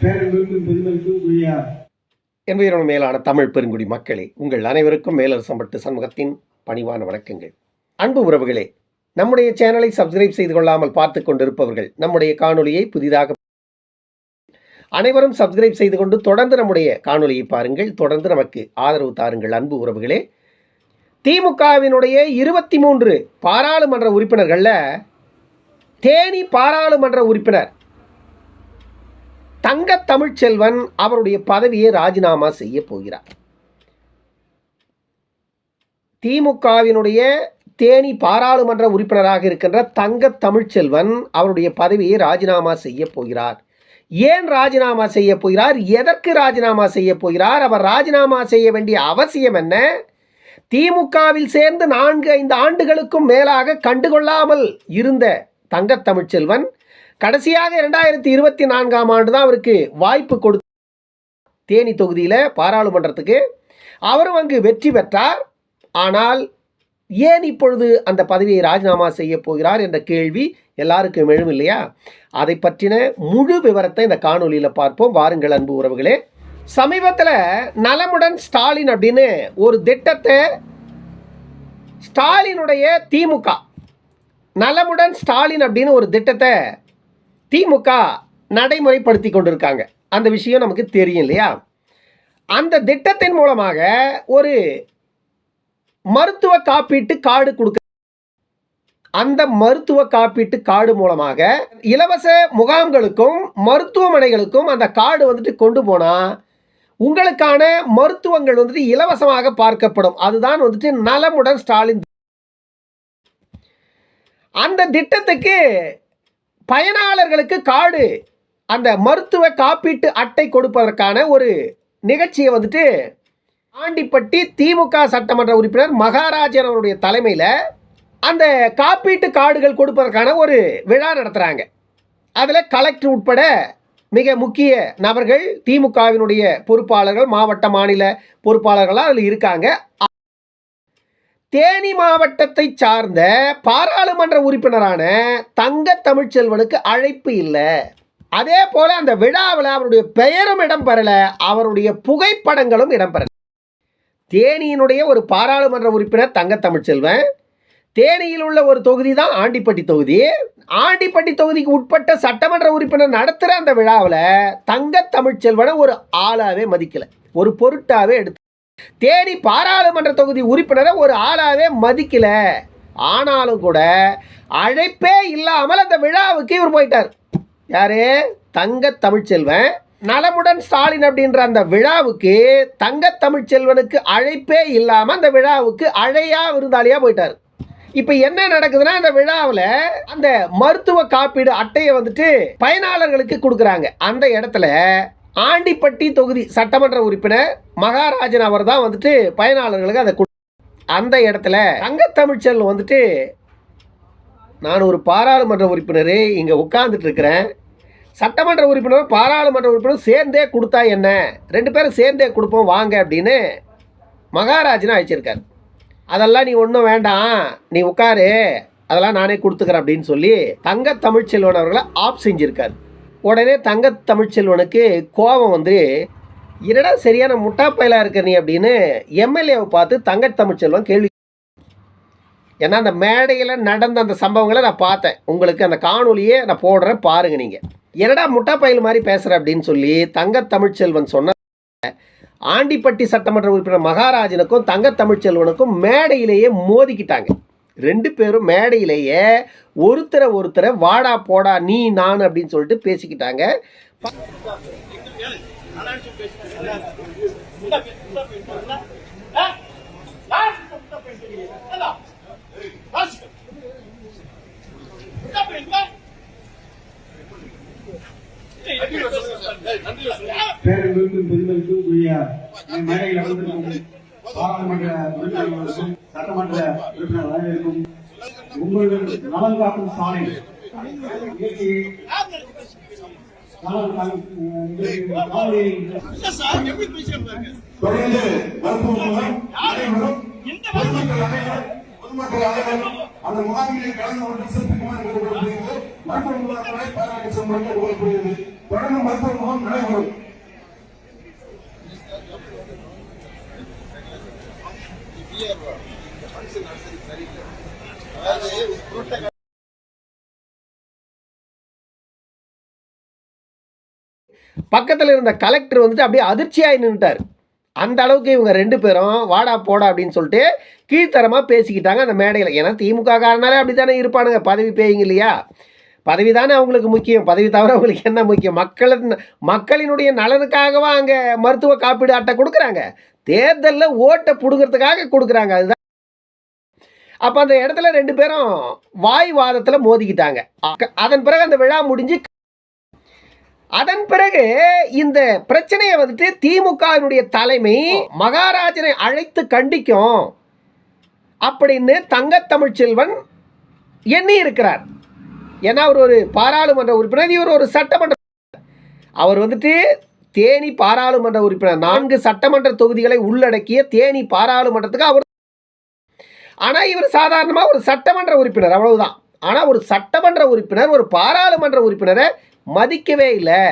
பேரன்புக்கும் என்பதன் மேலான தமிழ் பெருங்குடி மக்களே உங்கள் அனைவருக்கும் மேலரசம்பட்டு சண்முகத்தின் பணிவான வணக்கங்கள். அன்பு உறவுகளே நம்முடைய சேனலை சப்ஸ்கிரைப் செய்து கொள்ளாமல் பார்த்து கொண்டிருப்பவர்கள் நம்முடைய காணொலியை புதிதாக அனைவரும் சப்ஸ்கிரைப் செய்து கொண்டு தொடர்ந்து நம்முடைய காணொலியை பாருங்கள். தொடர்ந்து நமக்கு ஆதரவு தாருங்கள். அன்பு உறவுகளே. திமுகவினுடைய இருபத்தி மூன்று பாராளுமன்ற உறுப்பினர்களில் தேனி பாராளுமன்ற உறுப்பினர் தங்க தமிழ்ச்செல்வன் அவருடைய பதவியை ராஜினாமா செய்ய போகிறார். திமுகவினுடைய தேனி பாராளுமன்ற உறுப்பினராக இருக்கின்ற தங்க தமிழ்ச்செல்வன் அவருடைய பதவியை ராஜினாமா செய்ய போகிறார். ஏன் ராஜினாமா செய்ய போகிறார்? எதற்கு ராஜினாமா செய்ய போகிறார்? அவர் ராஜினாமா செய்ய வேண்டிய அவசியம் என்ன? திமுகவில் சேர்ந்து நான்கு ஐந்து ஆண்டுகளுக்கும் மேலாக கண்டுகொள்ளாமல் இருந்த தங்கத்தமிழ்ச்செல்வன் கடைசியாக இரண்டாயிரத்தி இருபத்தி நான்காம் ஆண்டு தான் அவருக்கு வாய்ப்பு கொடுத்து தேனி தொகுதியில் பாராளுமன்றத்துக்கு. அவரும் அங்கு வெற்றி பெற்றார். ஆனால் ஏன் இப்பொழுது அந்த பதவியை ராஜினாமா செய்ய போகிறார் என்ற கேள்வி எல்லாருக்கும் எழும் இல்லையா? அதை பற்றின முழு விவரத்தை இந்த காணொலியில் பார்ப்போம். வாருங்கள் அன்பு உறவுகளே. சமீபத்தில் நலமுடன் ஸ்டாலின் அப்படின்னு ஒரு திட்டத்தை ஸ்டாலினுடைய திமுக நலமுடன் ஸ்டாலின் அப்படின்னு ஒரு திட்டத்தை திமுக நடைமுறைப்படுத்தி கொண்டிருக்காங்க. அந்த விஷயம் நமக்கு தெரியும் இல்லையா? அந்த திட்டத்தின் மூலமாக ஒரு மருத்துவ காப்பீட்டு கார்டு கொடுக்க அந்த மருத்துவ காப்பீட்டு கார்டு மூலமாக இலவச முகாம்களுக்கும் மருத்துவமனைகளுக்கும் அந்த கார்டு வந்துட்டு கொண்டு போனால் உங்களுக்கான மருத்துவங்கள் வந்துட்டு இலவசமாக பார்க்கப்படும். அதுதான் வந்துட்டு நலமுடன் ஸ்டாலின். அந்த திட்டத்துக்கு பயனாளர்களுக்கு கார்டு அந்த மருத்துவ காப்பீட்டு அட்டை கொடுப்பதற்கான ஒரு நிகழ்ச்சியை வந்துட்டு ஆண்டிப்பட்டி திமுக சட்டமன்ற உறுப்பினர் மகாராஜன் அவருடைய தலைமையில் அந்த காப்பீட்டு கார்டுகள் கொடுப்பதற்கான ஒரு விழா நடத்துகிறாங்க அதில் கலெக்டர் உட்பட மிக முக்கிய நபர்கள் திமுகவினுடைய பொறுப்பாளர்கள் மாவட்ட மாநில பொறுப்பாளர்களாக அதில் இருக்காங்க. தேனி மாவட்டத்தை சார்ந்த பாராளுமன்ற உறுப்பினரான தங்க தமிழ்ச்செல்வனுக்கு அழைப்பு இல்லை. அதே போல் அந்த விழாவில் அவருடைய பெயரும் இடம்பெறலை அவருடைய புகைப்படங்களும் இடம்பெறல. தேனியினுடைய ஒரு பாராளுமன்ற உறுப்பினர் தங்க தமிழ்ச்செல்வன் தேனியில் உள்ள ஒரு தொகுதி தான் ஆண்டிப்பட்டி தொகுதி. ஆண்டிப்பட்டி தொகுதிக்கு உட்பட்ட சட்டமன்ற உறுப்பினர் நடத்துகிற அந்த விழாவில் தங்க தமிழ்ச்செல்வனை ஒரு ஆளாகவே மதிக்கலை. ஒரு பொருட்டாகவே எடுத்து. தேனி பாராளுமன்ற தொகுதி உறுப்பினரை ஒரு ஆளாகவே மதிக்கலை. ஆனாலும் கூட அழைப்பே இல்லாமல் அந்த விழாவுக்கு இவர் போயிட்டார். யாரு? தங்க தமிழ்ச்செல்வன் நலமுடன் ஸ்டாலின் அப்படின்ற அந்த விழாவுக்கு தங்க தமிழ்ச்செல்வனுக்கு அழைப்பே இல்லாமல் அந்த விழாவுக்கு அழையா விருந்தாளியா போயிட்டார். இப்போ என்ன நடக்குதுன்னா அந்த விழாவில் அந்த மருத்துவ காப்பீடு அட்டையை வந்துட்டு பயனாளர்களுக்கு கொடுக்குறாங்க. அந்த இடத்துல ஆண்டிப்பட்டி தொகுதி சட்டமன்ற உறுப்பினர் மகாராஜன் அவர் தான் வந்துட்டு பயனாளர்களுக்கு அதை கொடு அந்த இடத்துல தங்கத்தமிழ்ச்செல்வன் வந்துட்டு நான் ஒரு பாராளுமன்ற உறுப்பினர் இங்கே உட்கார்ந்துட்டு இருக்கிறேன். சட்டமன்ற உறுப்பினர் பாராளுமன்ற உறுப்பினர் சேர்ந்தே கொடுத்தா என்ன? ரெண்டு பேரும் சேர்ந்தே கொடுப்போம் வாங்க அப்படின்னு மகாராஜனை அழைச்சிருக்கார். அதெல்லாம் நீ ஒன்றும் வேண்டாம். நீ உட்காரு. அதெல்லாம் நானே கொடுத்துக்கிறேன் அப்படின்னு சொல்லி தங்க தமிழ்ச்செல்வன் அவர்களை ஆப் செஞ்சுருக்கார். உடனே தங்க தமிழ்ச்செல்வனுக்கு கோபம் வந்து என்னடா சரியான முட்டாப்பயலாக இருக்க நீ? அப்படின்னு எம்எல்ஏவை பார்த்து தங்க தமிழ்ச்செல்வன் கேள்வி ஏன்னா அந்த மேடையில் நடந்த அந்த சம்பவங்களை நான் பார்த்தேன். உங்களுக்கு அந்த காணொலியே நான் போடுறேன் பாருங்கள் நீங்கள் என்னடா முட்டா பயல் மாதிரி பேசுகிற அப்படின்னு சொல்லி தங்க தமிழ்ச்செல்வன் சொன்ன ஆண்டிப்பட்டி சட்டமன்ற உறுப்பினர் மகாராஜனுக்கும் தங்க தமிழ்ச்செல்வனுக்கும் மேடையிலேயே மோதிக்கிட்டாங்க ரெண்டு பேரும் மேடையிலேயே ஒருத்தரை ஒருத்தரை வாடா போடா நீ நான் அப்படின்னு சொல்லிட்டு பேசிக்கிட்டாங்க பேரன்புக்கும் பெருமைக்கும் உரிய என் மேடையில் அமர்ந்திருக்கும் பாராளுமன்ற உறுப்பினர்களுக்கும் சட்டமன்ற உறுப்பினர் அனைவருக்கும் காக்கும் சாலை தொடர்ந்து பொதுமக்கள் அனைவரும் அந்த முகாமிலே கலந்து கொண்டு சிறப்பிக்குமாறு மருத்துவ முகாம்களை பாராட்டி செல்லுமாறு கேட்டுக்கொள்ளப்படுகிறது தொடர்ந்து மருத்துவ முகாம் நடைபெறும். பக்கத்தில் இருந்த கலெக்டர் வந்துட்டு அப்படியே அதிர்ச்சியாகி நின்றுட்டார் அந்த அளவுக்கு இவங்க ரெண்டு பேரும் வாடா போடா அப்படின்னு சொல்லிட்டு கீழ்த்தரமாக பேசிக்கிட்டாங்க அந்த மேடையில். ஏன்னா திமுக காரனாலே அப்படி தானே இருப்பானுங்க. பதவி பேய்ங்க இல்லையா? பதவி தானே அவங்களுக்கு முக்கியம். பதவி தவிர அவங்களுக்கு என்ன முக்கியம்? மக்களின் மக்களினுடைய நலனுக்காகவா அங்கே மருத்துவ காப்பீடு அட்டை கொடுக்குறாங்க? தேர்தலில் ஓட்டை பிடுங்கிறதுக்காக கொடுக்குறாங்க. அதுதான். அப்போ அந்த இடத்துல ரெண்டு பேரும் வாய் வாதத்தில் மோதிக்கிட்டாங்க. அதன் பிறகு அந்த விழா முடிஞ்சு அதன் பிறகு இந்த பிரச்சனையை வந்துட்டு திமுகவினுடைய தலைமை மகாராஜனை அழைத்து கண்டிக்கும் அப்படின்னு தங்கத்தமிழ் செல்வன் எண்ணி இருக்கிறார். ஏன்னா அவர் ஒரு பாராளுமன்ற உறுப்பினர் இவர் ஒரு சட்டமன்ற அவர் வந்துட்டு தேனி பாராளுமன்ற உறுப்பினர். நான்கு சட்டமன்ற தொகுதிகளை உள்ளடக்கிய தேனி பாராளுமன்றத்துக்கு அவர் ஆனால் இவர் சாதாரணமாக ஒரு சட்டமன்ற உறுப்பினர் அவ்வளவுதான். ஆனால் ஒரு சட்டமன்ற உறுப்பினர் ஒரு பாராளுமன்ற உறுப்பினரை மதிக்கவே இல்லை.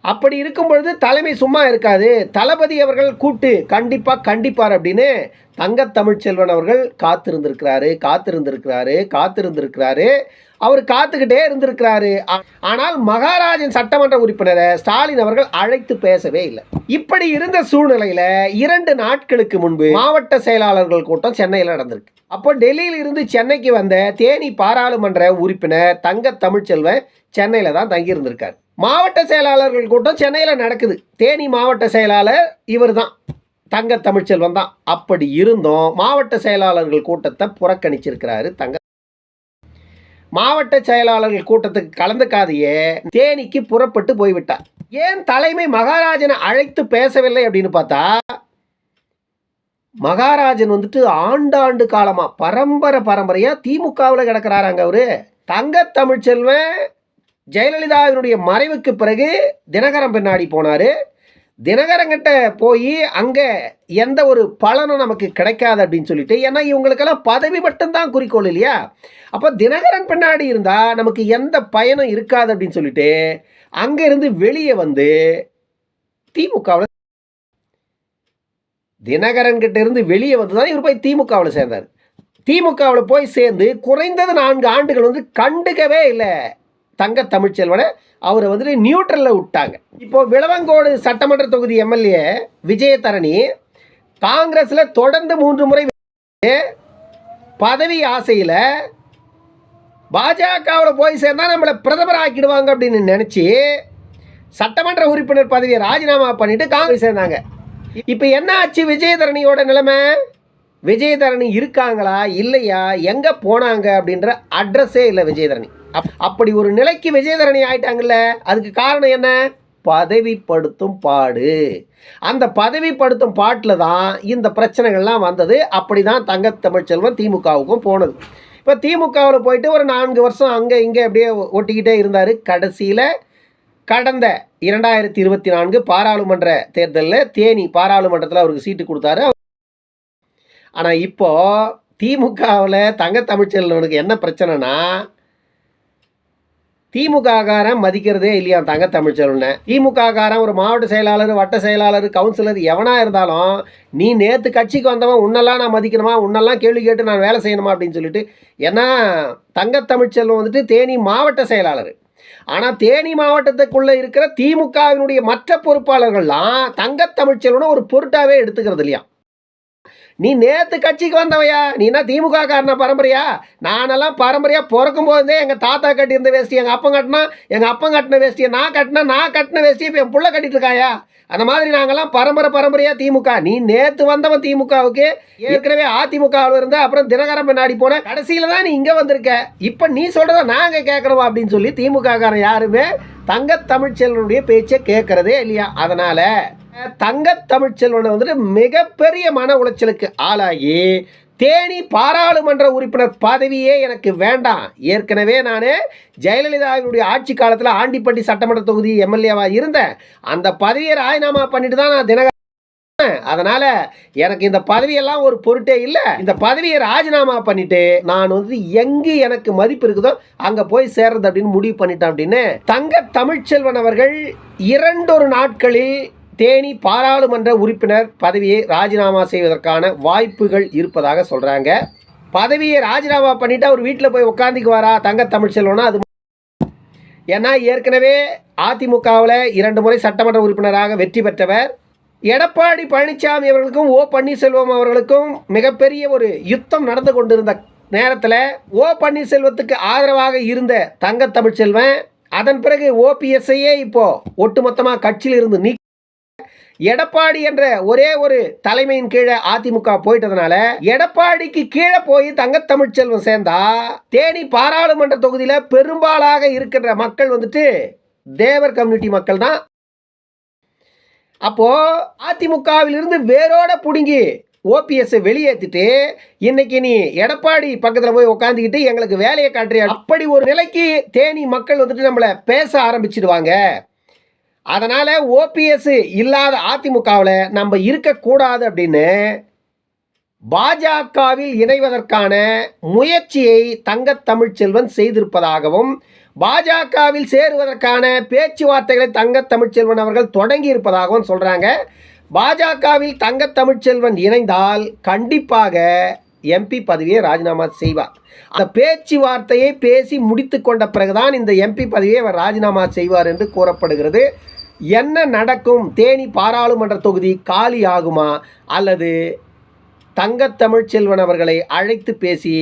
அப்படி இருக்கும் பொழுது தலைமை சும்மா இருக்காது. தளபதி அவர்கள் கூட்டு கண்டிப்பாக கண்டிப்பார் அப்படின்னு தங்கத்தமிழ்ச்செல்வன் அவர்கள் காத்திருந்திருக்கிறாரு காத்திருந்திருக்கிறாரு காத்திருந்திருக்கிறாரு. அவர் காத்துக்கிட்டே இருந்திருக்கிறாரு. ஆனால் மகாராஜன் சட்டமன்ற உறுப்பினரை ஸ்டாலின் அவர்கள் அழைத்து பேசவே இல்லை. இப்படி இருந்த சூழ்நிலையில இரண்டு நாட்களுக்கு முன்பு மாவட்ட செயலாளர்கள் கூட்டம் சென்னையில் நடந்திருக்கு. அப்போ டெல்லியில் இருந்து சென்னைக்கு வந்த தேனி பாராளுமன்ற உறுப்பினர் தங்க தமிழ்ச்செல்வன் சென்னையில் தான் தங்கியிருந்திருக்காரு. மாவட்ட செயலாளர்கள் கூட்டம் சென்னையில் நடக்குது. தேனி மாவட்ட செயலாளர் இவர் தான் தங்க தமிழ்ச்செல்வன் தான் அப்படி இருந்தும். மாவட்ட செயலாளர்கள் கூட்டத்தை புறக்கணிச்சிருக்கிறாரு தங்க மாவட்ட செயலாளர்கள் கூட்டத்துக்கு கலந்துக்காதையே தேனிக்கு புறப்பட்டு போய்விட்டார். ஏன் தலைமை மகாராஜனை அழைத்து பேசவில்லை அப்படின்னு பார்த்தா மகாராஜன் வந்துட்டு ஆண்டாண்டு காலமாக பரம்பரை பரம்பரையாக திமுகவில் கிடக்கிறாராங்க அவரு. தங்க தமிழ்ச்செல்வன் ஜெயலலிதாவினுடைய மறைவுக்கு பிறகு தினகரன் பின்னாடி போனாரு. தினகரங்கிட்ட போய் அங்கே எந்த ஒரு பலனும் நமக்கு கிடைக்காது அப்படின்னு சொல்லிட்டு ஏன்னா இவங்களுக்கெல்லாம் பதவி மட்டும்தான் குறிக்கோள் இல்லையா? அப்போ தினகரன் பின்னாடி இருந்தால் நமக்கு எந்த பயனும் இருக்காது அப்படின்னு சொல்லிட்டு அங்கேருந்து வெளியே வந்து திமுகவில் தினகரன் கிட்ட இருந்து வெளியே வந்து தான் இவர் போய் திமுகவில் சேர்ந்தார். திமுகவில் போய் சேர்ந்து குறைந்தது நான்கு ஆண்டுகள் வந்து கண்டுக்கவே இல்லை. தங்க தமிழ்ச்செல்வனை அவரை வந்துட்டு நியூட்ரலில் விட்டாங்க. இப்போது விளவங்கோடு சட்டமன்ற தொகுதி எம்எல்ஏ விஜயதரணி காங்கிரஸில் தொடர்ந்து மூன்று முறை பதவி ஆசையில் பாஜகவில் போய் சேர்ந்தால் நம்மளை பிரதமர் ஆக்கிடுவாங்க அப்படின்னு நினச்சி சட்டமன்ற உறுப்பினர் பதவியை ராஜினாமா பண்ணிட்டு காங்கிரஸ் சேர்ந்தாங்க. இப்போ என்ன ஆச்சு விஜயதரணியோட நிலைமை? விஜயதரணி இருக்காங்களா? இல்லையா? எங்கே போனாங்க? அப்படின்ற அட்ரஸே இல்லை விஜயதரணி. அப்படி ஒரு நிலைக்கு விஜயதரணி ஆயிட்டாங்கல்ல அதுக்கு காரணம் என்ன? பதவிப்படுத்தும் பாடு. அந்த பதவிப்படுத்தும் பாட்டில் தான் இந்த பிரச்சனைகள்லாம் வந்தது. அப்படி தான் தங்க தமிழ்ச்செல்வன் திமுகவுக்கும் போனது. இப்போ திமுகவில் போயிட்டு ஒரு நான்கு வருஷம் அங்கே இங்கே அப்படியே ஒட்டிக்கிட்டே இருந்தார். கடைசியில் கடந்த இரண்டாயிரத்தி இருபத்தி நான்கு பாராளுமன்ற தேர்தலில் தேனி பாராளுமன்றத்தில் அவருக்கு சீட்டு கொடுத்தாரு. ஆனால் இப்போது திமுகவில் தங்க தமிழ்ச்செல்வனுக்கு என்ன பிரச்சனைனா திமுக காரன் மதிக்கிறதே இல்லையா தங்க தமிழ்ச்செல்வனை திமுக காரன் ஒரு மாவட்ட செயலாளர் வட்ட செயலாளர் கவுன்சிலர் எவனா இருந்தாலும் நீ நேற்று கட்சிக்கு வந்தவன் உன்னெல்லாம் நான் மதிக்கணுமா? உன்னெல்லாம் கேள்வி கேட்டு நான் வேலை செய்யணுமா? அப்படின்னு சொல்லிட்டு ஏன்னா தங்க தமிழ்ச்செல்வன் வந்துட்டு தேனி மாவட்ட செயலாளர். ஆனால் தேனி மாவட்டத்துக்குள்ளே இருக்கிற திமுகவினுடைய மற்ற பொறுப்பாளர்கள்லாம் தங்க தமிழ்ச்செல்வனை ஒரு பொருட்டாவே எடுத்துக்கிறது இல்லையா? நீ நேற்று கட்சிக்கு வந்தவையா? நீ என்ன திமுக காரண பரம்பரையா? நானெல்லாம் பரம்பரையாக பிறக்கும் போதே எங்கள் தாத்தா கட்டியிருந்த வேஷ்டி எங்கள் அப்பன் கட்டினா எங்கள் அப்பன் கட்டின வேஷ்டியை நான் கட்டினா நான் கட்டின வேஷ்டியை இப்போ என் புள்ள கட்டிட்டு இருக்காயா? அந்த மாதிரி நாங்கெல்லாம் பரம்பரை பரம்பரையாக திமுக. நீ நேற்று வந்தவன் திமுகவுக்கு ஏற்கனவே அதிமுகவில் இருந்த அப்புறம் தினகரன் பின்னாடி போன கடைசியில் தான் நீ இங்கே வந்திருக்க. இப்போ நீ சொல்கிறத நாங்கள் கேட்கறோம் அப்படின்னு சொல்லி திமுக காரன் யாருமே தங்க தமிழ்ச்செல்வனுடைய பேச்சை கேட்கறதே இல்லையா? அதனால தங்க வந்துட்டு மிகப்பெரிய மன உளைச்சலுக்கு ஆளாகி தேனி பாராளுமன்ற உறுப்பினர் பதவியே எனக்கு வேண்டாம். ஏற்கனவே நான் ஜெயலலிதாவினுடைய ஆட்சி காலத்தில் ஆண்டிப்பட்டி சட்டமன்ற தொகுதி எம்எல்ஏவாக இருந்தேன். அந்த பதவியை ராஜினாமா பண்ணிட்டு தான் நான் தினக அதனால எனக்கு இந்த பதவியெல்லாம் ஒரு பொருட்டே இல்லை. இந்த பதவியை ராஜினாமா பண்ணிட்டு நான் வந்து எங்கு எனக்கு மதிப்பு இருக்குதோ அங்க போய் சேர்றது அப்படின்னு முடிவு பண்ணிட்டேன் அப்படின்னு தங்க தமிழ்ச்செல்வன் அவர்கள் இரண்டொரு நாட்களில் தேனி பாராளுமன்ற உறுப்பினர் பதவியை ராஜினாமா செய்வதற்கான வாய்ப்புகள் இருப்பதாக சொல்றாங்க. பதவியை ராஜினாமா பண்ணிட்டு அவர் வீட்டில் போய் உட்காந்துக்குவாரா தங்க தமிழ்ச்செல்வனா? அது ஏன்னா ஏற்கனவே அதிமுகவில் இரண்டு முறை சட்டமன்ற உறுப்பினராக வெற்றி பெற்றவர் எடப்பாடி பழனிசாமி அவர்களுக்கும் ஓ பன்னீர்செல்வம் அவர்களுக்கும் மிகப்பெரிய ஒரு யுத்தம் நடந்து கொண்டிருந்த நேரத்தில் ஓ பன்னீர்செல்வத்துக்கு ஆதரவாக இருந்த தங்க தமிழ்ச்செல்வன் அதன் பிறகு ஓபிஎஸ்ஐயே இப்போ ஒட்டுமொத்தமாக கட்சியில் இருந்து நீ எடப்பாடி என்ற ஒரே ஒரு தலைமையின் கீழே அதிமுக போயிட்டதுனால எடப்பாடிக்கு கீழே போய் தங்கத்தமிழ்ச்செல்வம் சேர்ந்தா தேனி பாராளுமன்ற தொகுதியில் பெரும்பாலாக இருக்கின்ற மக்கள் வந்துட்டு தேவர் கம்யூனிட்டி மக்கள் தான். அப்போ அதிமுகவில் இருந்து வேரோட பிடுங்கி ஓபிஎஸ்ஸை வெளியேற்றிட்டு இன்னைக்கு நீ எடப்பாடி பக்கத்தில் போய் உட்காந்துக்கிட்டு எங்களுக்கு வேலையை காட்டுறியா? அப்படி ஒரு நிலைக்கு தேனி மக்கள் வந்துட்டு நம்மளை பேச ஆரம்பிச்சிடுவாங்க. அதனால் ஓபிஎஸ் இல்லாத அதிமுகவில் நம்ம இருக்கக்கூடாது அப்படின்னு பாஜகவில் இணைவதற்கான முயற்சியை தங்கத்தமிழ்ச்செல்வன் செய்திருப்பதாகவும் பாஜகவில் சேருவதற்கான பேச்சுவார்த்தைகளை தங்க தமிழ்ச்செல்வன் அவர்கள் தொடங்கி இருப்பதாகவும் சொல்கிறாங்க பாஜகவில் தங்க தமிழ்ச்செல்வன் இணைந்தால் கண்டிப்பாக எம்பி பதவியை ராஜினாமா செய்வார். அந்த பேச்சுவார்த்தையை பேசி முடித்து கொண்ட பிறகுதான் இந்த எம்பி பதவியை அவர் ராஜினாமா செய்வார் என்று கூறப்படுகிறது. என்ன நடக்கும்? தேனி பாராளுமன்ற தொகுதி காலி ஆகுமா? அல்லது தங்கத்தமிழ்ச்செல்வன் அவர்களை அழைத்து பேசி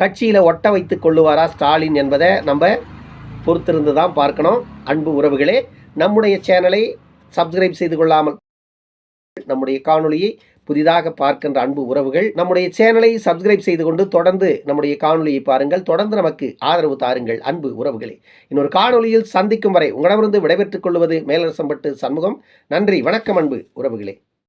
கட்சியில் ஒட்ட வைத்து கொள்ளுவாரா ஸ்டாலின் என்பதை நம்ம பொறுத்திருந்து தான் பார்க்கணும். அன்பு உறவுகளே நம்முடைய சேனலை சப்ஸ்கிரைப் செய்து கொள்ளாமல் நம்முடைய காணொலியை புதிதாக பார்க்கின்ற அன்பு உறவுகள் நம்முடைய சேனலை சப்ஸ்கிரைப் செய்து கொண்டு தொடர்ந்து நம்முடைய காணொலியை பாருங்கள். தொடர்ந்து நமக்கு ஆதரவு தாருங்கள் அன்பு உறவுகளே. இன்னொரு காணொளியில் சந்திக்கும் வரை உங்களிடமிருந்து விடைபெற்றுக் கொள்வது மேலரசம்பட்டு சண்முகம். நன்றி வணக்கம் அன்பு உறவுகளே.